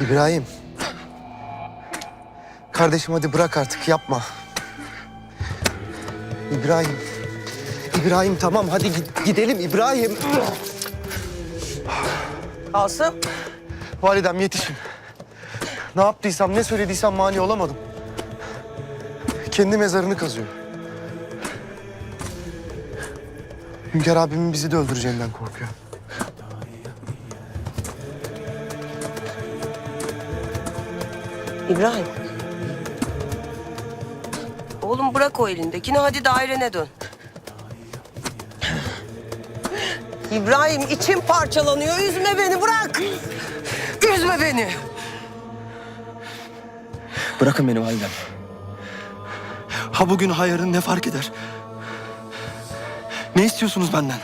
İbrahim. Kardeşim hadi bırak artık yapma. İbrahim. İbrahim tamam hadi gid- gidelim İbrahim. Asım. Validem yetişin. Ne yaptıysam ne söylediysem mani olamadım. Kendi mezarını kazıyor. Hünkar abimin bizi de öldüreceğinden korkuyor. İbrahim. Oğlum bırak o elindekini hadi dairene dön. İbrahim içim parçalanıyor. Üzme beni bırak. Üzme beni. Bırakın beni validem. Ha bugün ha yarın ne fark eder? Ne istiyorsunuz benden?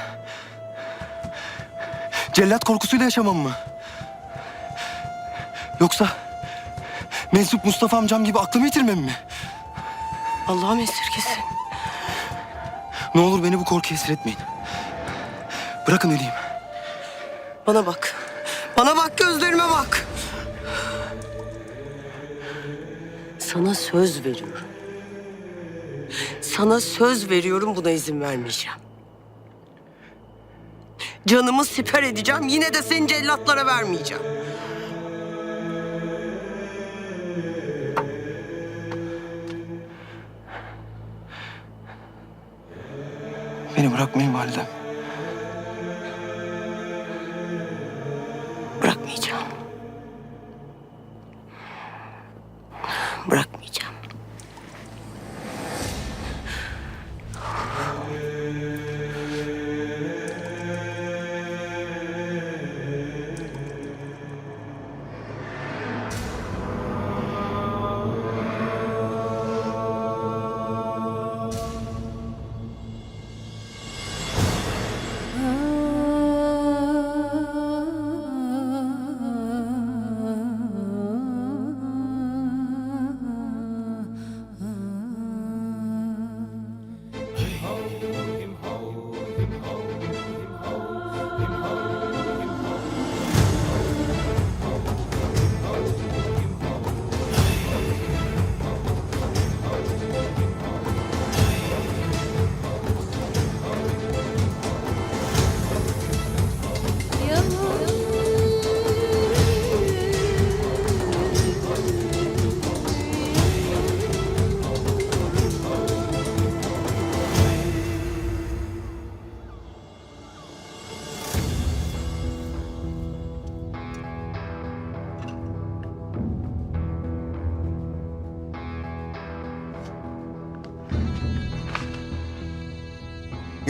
Cellat korkusuyla yaşamam mı? Yoksa mensup Mustafa amcam gibi aklımı yitirmem mi? Allah'ım esirgesin. Ne olur beni bu korkuya esir etmeyin. Bırakın öleyim. Bana bak. Bana bak gözlerime bak. Sana söz veriyorum. Sana söz veriyorum buna izin vermeyeceğim. Canımı siper edeceğim yine de seni cellatlara vermeyeceğim. Beni bırakmayın validem.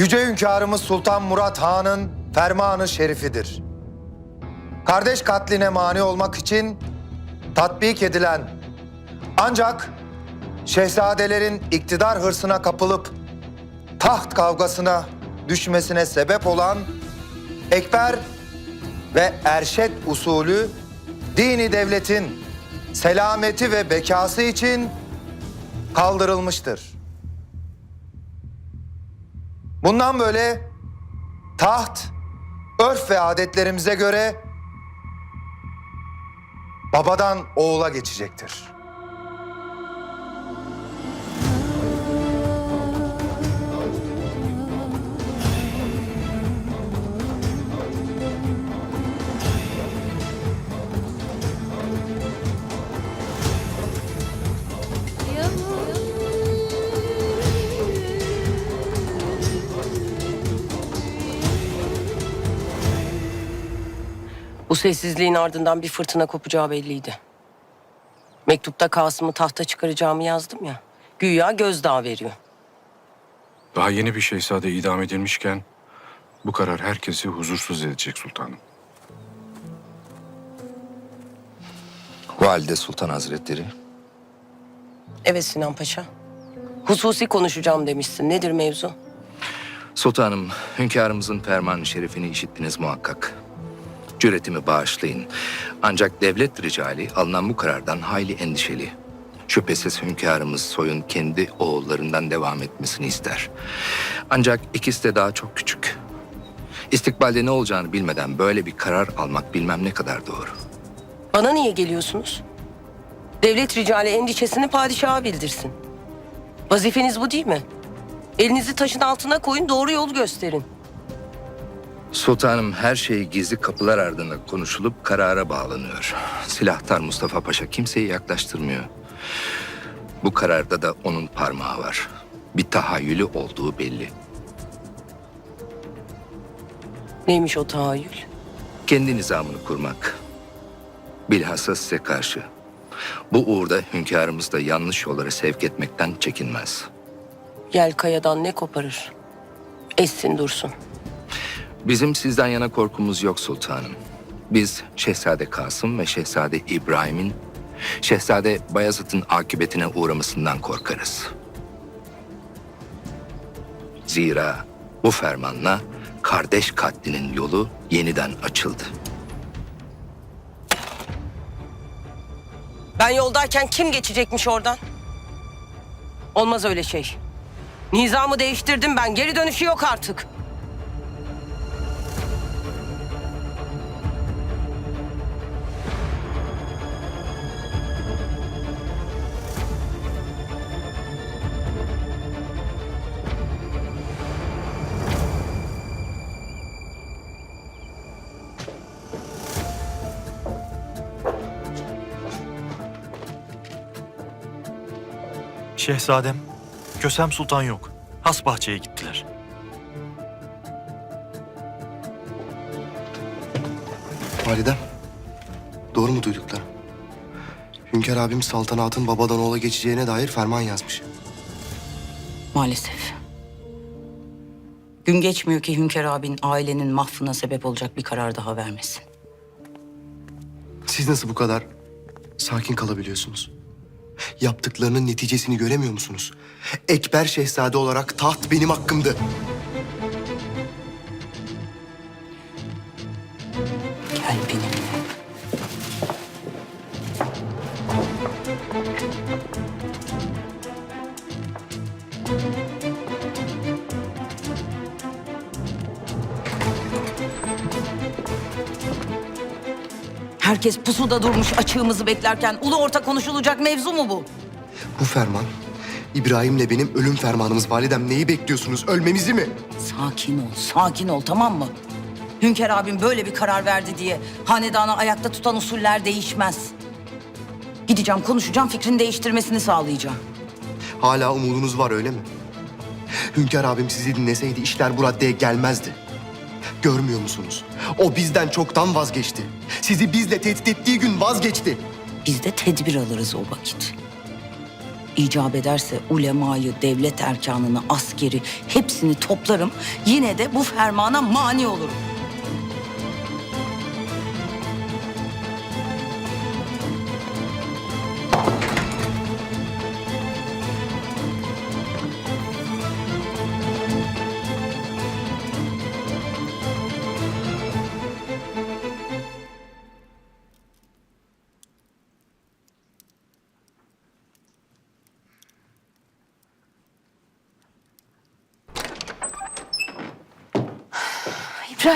Yüce Hünkârımız Sultan Murat Han'ın fermanı şerifidir. Kardeş katline mani olmak için tatbik edilen ancak şehzadelerin iktidar hırsına kapılıp taht kavgasına düşmesine sebep olan ekber ve erşet usulü dini devletin selameti ve bekası için kaldırılmıştır. Bundan böyle taht, örf ve adetlerimize göre babadan oğula geçecektir. Sessizliğin ardından bir fırtına kopacağı belliydi. Mektupta Kasım'ı tahta çıkaracağımı yazdım ya. Güya gözdağı veriyor. Daha yeni bir şehzade idam edilmişken bu karar herkesi huzursuz edecek sultanım. Valide Sultan Hazretleri, Evet Sinan Paşa. Hususi konuşacağım demişsin. Nedir mevzu? Sultanım, hünkârımızın ferman şerifini işittiniz muhakkak. Cüretimi bağışlayın. Ancak devlet ricali alınan bu karardan hayli endişeli. Şüphesiz hünkârımız soyun kendi oğullarından devam etmesini ister. Ancak ikisi de daha çok küçük. İstikbalde ne olacağını bilmeden böyle bir karar almak bilmem ne kadar doğru. Bana niye geliyorsunuz? Devlet ricali endişesini padişaha bildirsin. Vazifeniz bu değil mi? Elinizi taşın altına koyun, doğru yolu gösterin. Sultanım her şey gizli kapılar ardında konuşulup karara bağlanıyor. Silahtar Mustafa Paşa kimseyi yaklaştırmıyor. Bu kararda da onun parmağı var. Bir tahayyülü olduğu belli. Neymiş o tahayyül? Kendi nizamını kurmak. Bilhassa size karşı. Bu uğurda hünkârımız da yanlış yollara sevk etmekten çekinmez. Yel kayadan ne koparır? Essin dursun. Bizim sizden yana korkumuz yok sultanım. Biz Şehzade Kasım ve Şehzade İbrahim'in, Şehzade Bayezid'in akıbetine uğramasından korkarız. Zira bu fermanla kardeş katlinin yolu yeniden açıldı. Ben yoldayken kim geçecekmiş oradan? Olmaz öyle şey. Nizamı değiştirdim ben. Geri dönüşü yok artık. Şehzadem, Kösem Sultan yok. Hasbahçe'ye gittiler. Validem, doğru mu duyduklarım? Hünkar abim saltanatın babadan oğula geçeceğine dair ferman yazmış. Maalesef. Gün geçmiyor ki Hünkar abin ailenin mahfına sebep olacak bir karar daha vermesin. Siz nasıl bu kadar sakin kalabiliyorsunuz? Yaptıklarının neticesini göremiyor musunuz? Ekber Şehzade olarak taht benim hakkımdı. Gel benimle. Herkes pusuda durmuş açığımızı beklerken ulu orta konuşulacak mevzu mu bu? Bu ferman İbrahim'le benim ölüm fermanımız validem. Neyi bekliyorsunuz? Ölmemizi mi? Sakin ol, sakin ol tamam mı? Hünkar abim böyle bir karar verdi diye hanedanı ayakta tutan usuller değişmez. Gideceğim, konuşacağım, fikrini değiştirmesini sağlayacağım. Hala umudunuz var öyle mi? Hünkar abim sizi dinleseydi işler bu raddeye gelmezdi. Görmüyor musunuz? O bizden çoktan vazgeçti. Sizi bizle tehdit ettiği gün vazgeçti. Biz de tedbir alırız o vakit. İcap ederse ulemayı, devlet erkanını, askeri hepsini toplarım. Yine de bu fermana mani olurum.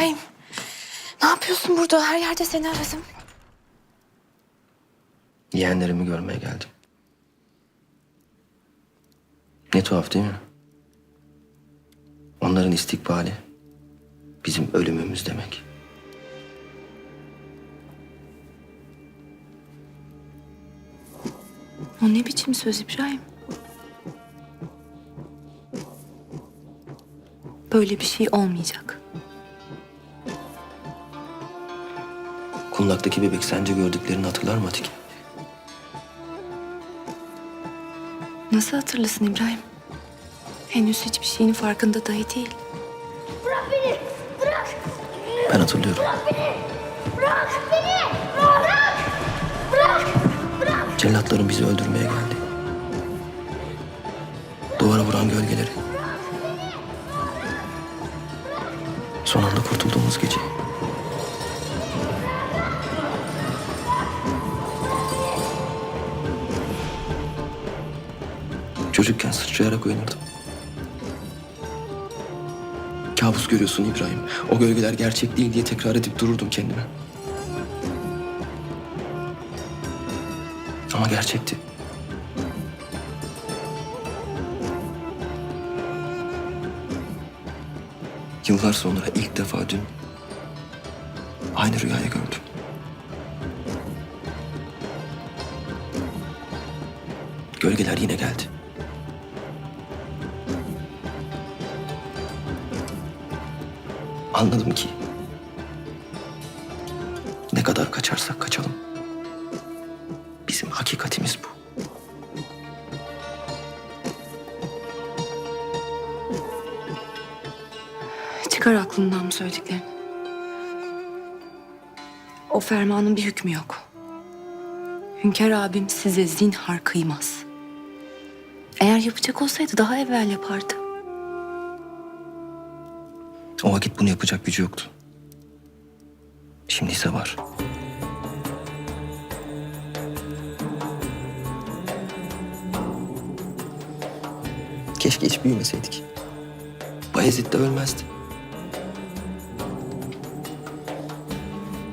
İbrahim, ne yapıyorsun burada? Her yerde seni aradım. Yeğenlerimi görmeye geldim. Ne tuhaf değil mi? Onların istikbali bizim ölümümüz demek. O ne biçim söz İbrahim? Böyle bir şey olmayacak. Kundaktaki bebek sence gördüklerini hatırlar mı Atike? Nasıl hatırlasın İbrahim? Henüz hiçbir şeyin farkında dahi değil. Ben hatırlıyorum. Cellatların bizi öldürmeye geldi. Duvara vuran gölgeleri. Son anda kurtulduğumuz gece. Çocukken sıçrayarak oynardım. Kabus görüyorsun İbrahim. O gölgeler gerçek değil diye tekrar edip dururdum kendime. Ama gerçekti. Yıllar sonra ilk defa dün aynı rüyayı gördüm. Anladım ki ne kadar kaçarsak kaçalım bizim hakikatimiz bu. Çıkar aklından bu söylediklerini. O fermanın bir hükmü yok. Hünkar abim size zinhar kıymaz. Eğer yapacak olsaydı daha evvel yapardı. O vakit bunu yapacak gücü yoktu. Şimdi ise var. Keşke hiç büyümeseydik. Bayezid de ölmezdi.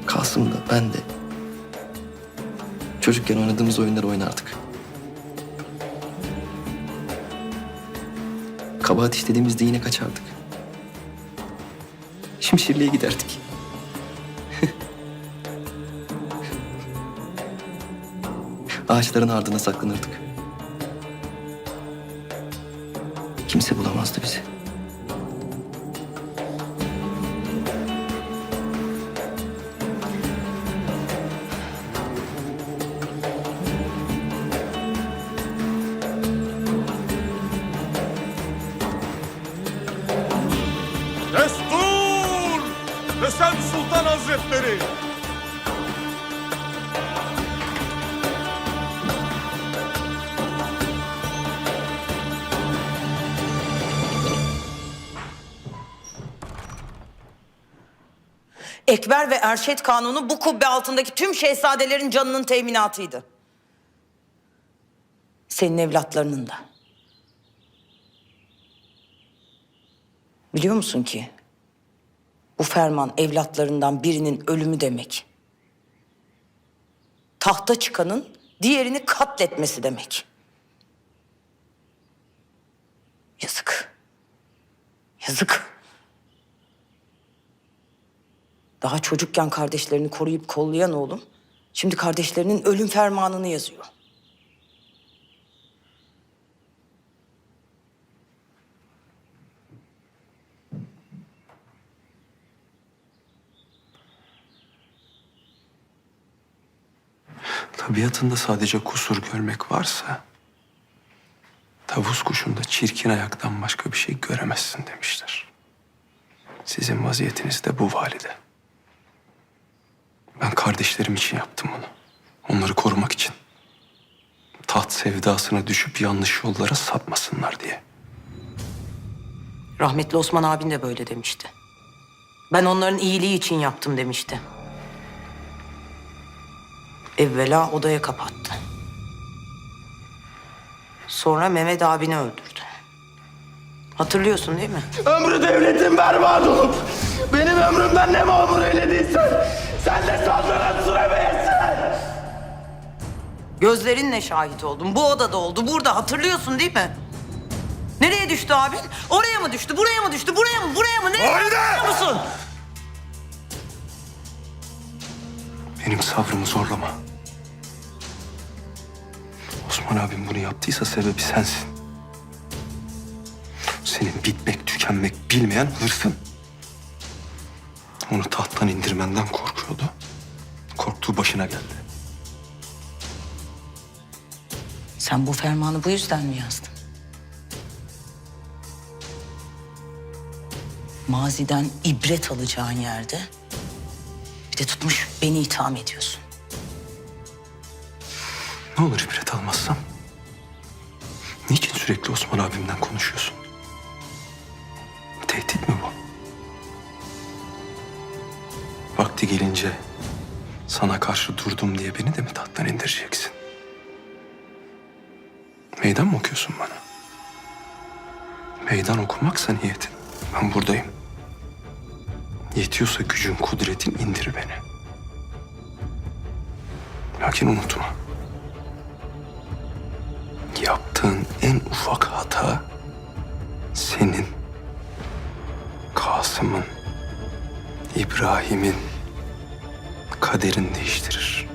Kasım da ben de. Çocukken oynadığımız oyunları oynardık. Kabahat işlediğimizde yine kaçardık. Şimşirliğe giderdik. Ağaçların ardına saklanırdık. Kimse bulamazdı bizi. Ekber ve Erşet Kanunu bu kubbe altındaki tüm şehzadelerin canının teminatıydı. Senin evlatlarının da. Biliyor musun ki bu ferman evlatlarından birinin ölümü demek. Tahta çıkanın diğerini katletmesi demek. Yazık. Yazık. Daha çocukken kardeşlerini koruyup kollayan oğlum, şimdi kardeşlerinin ölüm fermanını yazıyor. Tabiatında sadece kusur görmek varsa... ...tavus kuşunda çirkin ayaktan başka bir şey göremezsin demişler. Sizin vaziyetiniz de bu valide. Ben kardeşlerim için yaptım bunu. Onları korumak için. Taht sevdasına düşüp yanlış yollara sapmasınlar diye. Rahmetli Osman abin de böyle demişti. Ben onların iyiliği için yaptım demişti. Evvela odaya kapattı. Sonra Mehmet abini öldürdü. Hatırlıyorsun değil mi? Ömrü devletin berbat olup benim ömrümden ne mamur eylediysen sen de saltanat süremeyesin. Gözlerinle şahit oldum. Bu odada oldu. Burada hatırlıyorsun değil mi? Nereye düştü abin? Oraya mı düştü? Buraya mı düştü? Buraya mı? Buraya mı? Nereye hatırlıyor musun? Benim sabrımı zorlama. Osman abim bunu yaptıysa sebebi sensin. Senin bitmek, tükenmek bilmeyen hırsın. Onu tahttan indirmenden korkuyordu. Korktuğu başına geldi. Sen bu fermanı bu yüzden mi yazdın? Maziden ibret alacağın yerde bir de tutmuş beni itham ediyorsun. Ne olur ibret almazsam? Niçin sürekli Osman abimden konuşuyorsun? Tehdit mi Vakti gelince sana karşı durdum diye beni de mi tahttan indireceksin? Meydan mı okuyorsun bana? Meydan okumaksa niyetin. Ben buradayım. Yetiyorsa gücün, kudretin indir beni. Lakin unutma. ufak hata senin, Kasım'ın, İbrahim'in kaderini değiştirir.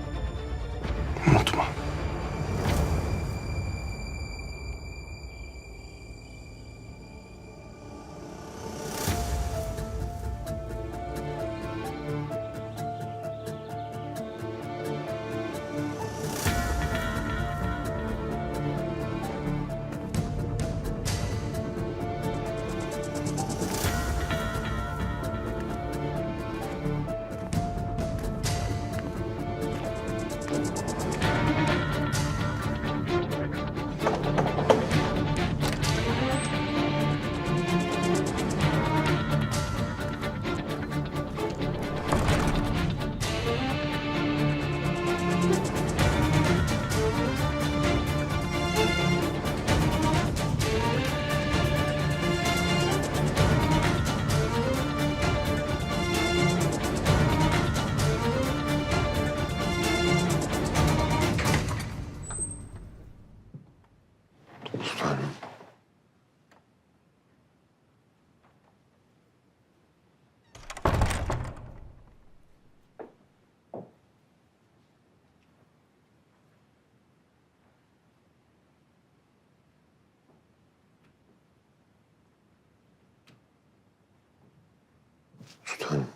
Sultanım.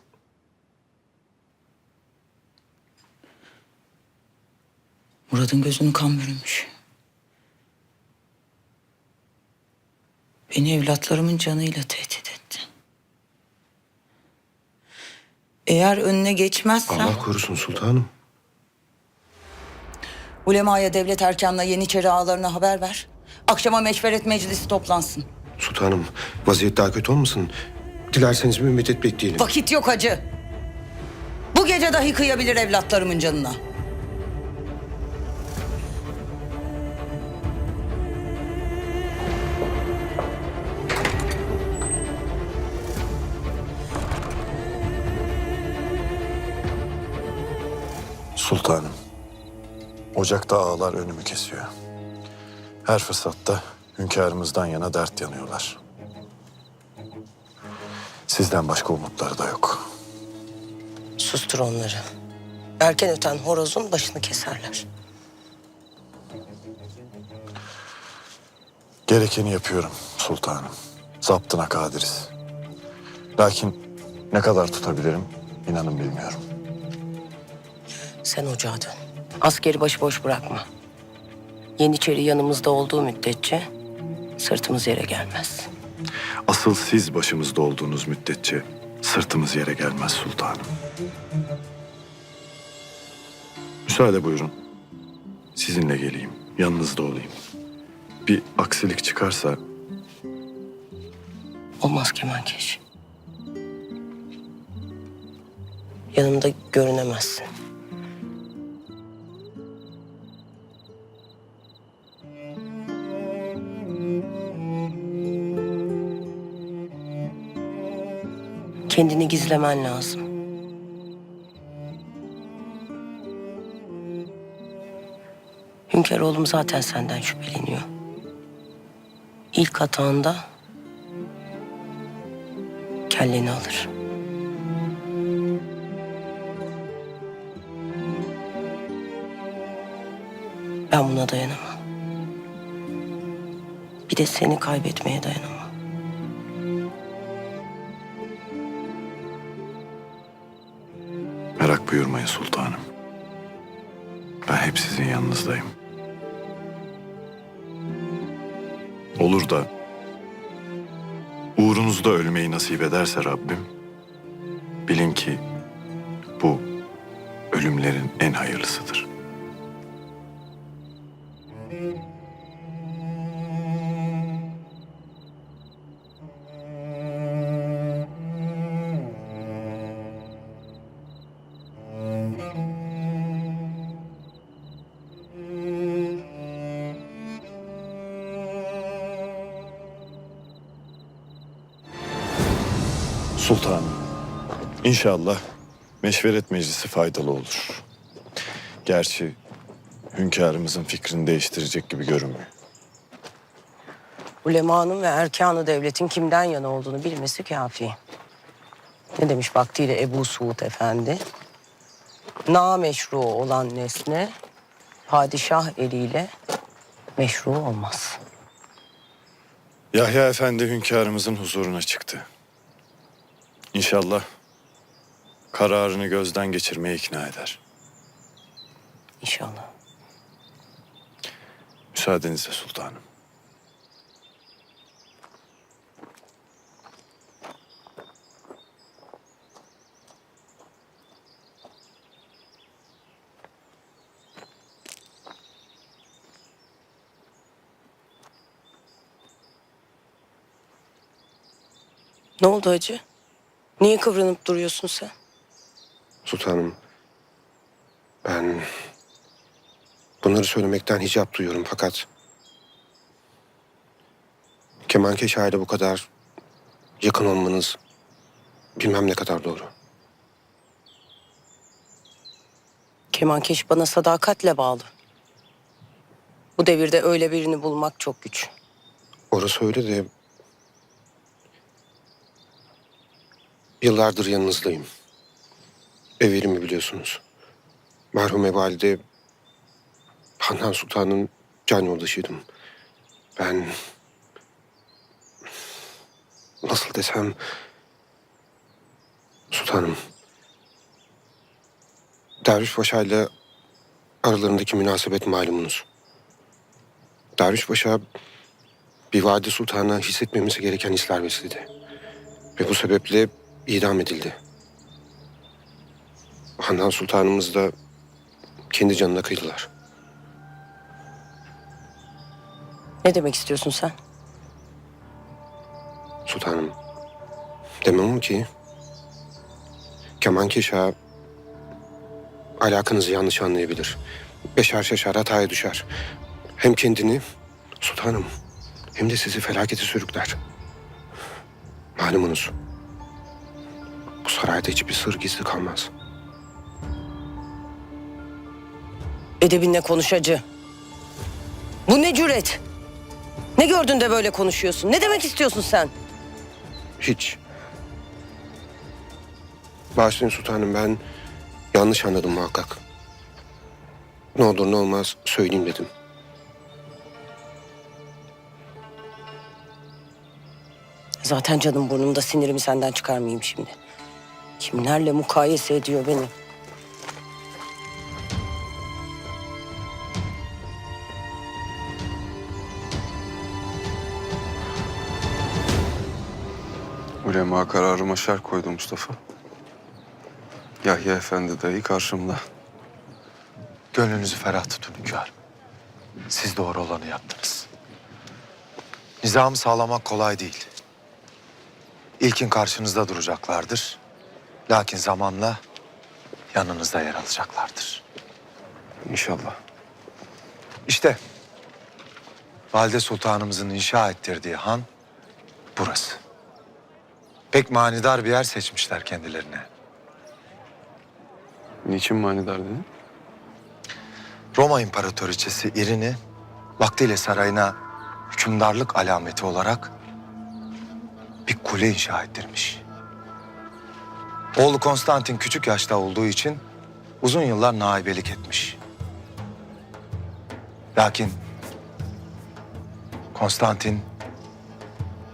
Murat'ın gözünü kan bürümüş. Beni evlatlarımın canıyla tehdit etti. Eğer önüne geçmezsem... Allah korusun sultanım. Ulemaya devlet erkanına Yeniçeri ağalarına haber ver. Akşama meşveret meclisi toplansın. Sultanım vaziyet daha kötü olmasın? Dilerseniz bir müddet bekleyelim. Vakit yok hacı. Bu gece dahi kıyabilir evlatlarımın canına. Sultanım. Ocakta ağlar önümü kesiyor. Her fırsatta hünkârımızdan yana dert yanıyorlar. Sizden başka umutları da yok. Sustur onları. Erken öten horozun başını keserler. Gerekeni yapıyorum sultanım. Zaptına kadiriz. Lakin ne kadar tutabilirim inanın bilmiyorum. Sen ocağa dön. Askeri başıboş bırakma. Yeniçeri yanımızda olduğu müddetçe sırtımız yere gelmez. Asıl siz başımızda olduğunuz müddetçe sırtımız yere gelmez sultanım. Müsaade buyurun. Sizinle geleyim, yanınızda olayım. Bir aksilik çıkarsa Olmaz Kemankeş. Yanımda görünemezsin. Kendini gizlemen lazım. Hünkâroğlum zaten senden şüpheleniyor. İlk hatanda kelleni alır. Ben buna dayanamam. Bir de seni kaybetmeye dayanamam. Buyurmayın sultanım. Ben hep sizin yanınızdayım. Olur da uğrunuzda ölmeyi nasip ederse Rabbim, bilin ki bu ölümlerin en hayırlısıdır. İnşallah meşveret meclisi faydalı olur. Gerçi hünkârımızın fikrini değiştirecek gibi görünmüyor. Ulemanın ve erkanı devletin kimden yana olduğunu bilmesi kafi. Ne demiş vaktiyle Ebu Suud Efendi? Na olan nesne padişah eliyle meşru olmaz. Yahya Efendi hünkârımızın huzuruna çıktı. İnşallah kararını gözden geçirmeye ikna eder. İnşallah. Müsaadenizle sultanım. Ne oldu hacı? Niye kıvranıp duruyorsun sen? Sultanım, ben bunları söylemekten hicap duyuyorum fakat Kemankeş aile bu kadar yakın olmanız bilmem ne kadar doğru. Kemankeş bana sadakatle bağlı. Bu devirde öyle birini bulmak çok güç. Orası öyle de yıllardır yanınızdayım. Evelimi biliyorsunuz. Merhume valide Handan Sultan'ın can yoldaşıydım. Ben nasıl desem sultanım Derviş Paşa ile aralarındaki münasebet malumunuz. Derviş Paşa bir vadi sultana hissetmemiz gereken hisler besledi. Ve bu sebeple idam edildi. Handan Sultanımız da kendi canına kıydılar. Ne demek istiyorsun sen? Sultanım, demem o ki Kemankeş Ağa alakanızı yanlış anlayabilir. Beşer şaşar hataya düşer. Hem kendini sultanım hem de sizi felakete sürükler. Malumunuz bu sarayda hiçbir sır gizli kalmaz. Edebinle konuş hacı. Bu ne cüret? Ne gördün de böyle konuşuyorsun? Ne demek istiyorsun sen? Hiç. Bağışlayın sultanım ben yanlış anladım muhakkak. Ne olur ne olmaz söyleyeyim dedim. Zaten canım burnumda sinirimi senden çıkarmayayım şimdi. Kimlerle mukayese ediyor beni? Ulema kararıma şer koydu Mustafa. Yahya Efendi dayı karşımda. Gönlünüzü ferah tutun hünkârım. Siz doğru olanı yaptınız. Nizamı sağlamak kolay değil. İlkin karşınızda duracaklardır. Lakin zamanla yanınızda yer alacaklardır. İnşallah. İşte Valide Sultanımızın inşa ettirdiği han burası. Pek manidar bir yer seçmişler kendilerine. Niçin manidar dedin? Roma İmparatoriçesi İrini vaktiyle sarayına hükümdarlık alameti olarak bir kule inşa ettirmiş. Oğlu Konstantin küçük yaşta olduğu için uzun yıllar naibelik etmiş. Lakin Konstantin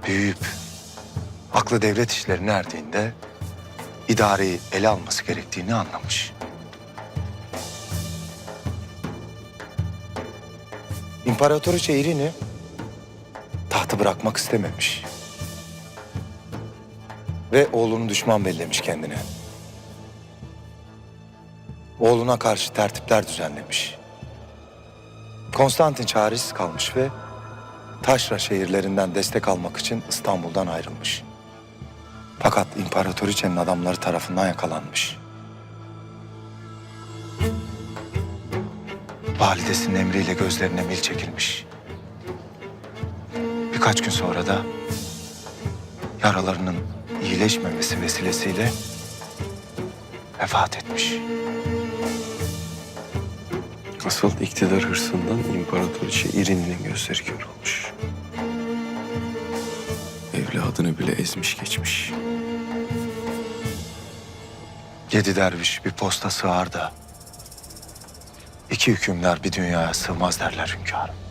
büyüyüp aklı devlet işlerine erdiğinde idareyi ele alması gerektiğini anlamış. İmparatoriçe İrini tahtı bırakmak istememiş. Ve oğlunu düşman bellemiş kendine. Oğluna karşı tertipler düzenlemiş. Konstantin çaresiz kalmış ve taşra şehirlerinden destek almak için İstanbul'dan ayrılmış. Fakat imparatoriçenin adamları tarafından yakalanmış. Validesinin emriyle gözlerine mil çekilmiş. Birkaç gün sonra da yaralarının iyileşmemesi vesilesiyle vefat etmiş. Asıl iktidar hırsından imparatoriçe İrin'in gözleri kör olmuş. evladını bile ezmiş geçmiş. Yedi derviş bir posta sığar da iki hükümdar bir dünyaya sığmaz derler hünkârım.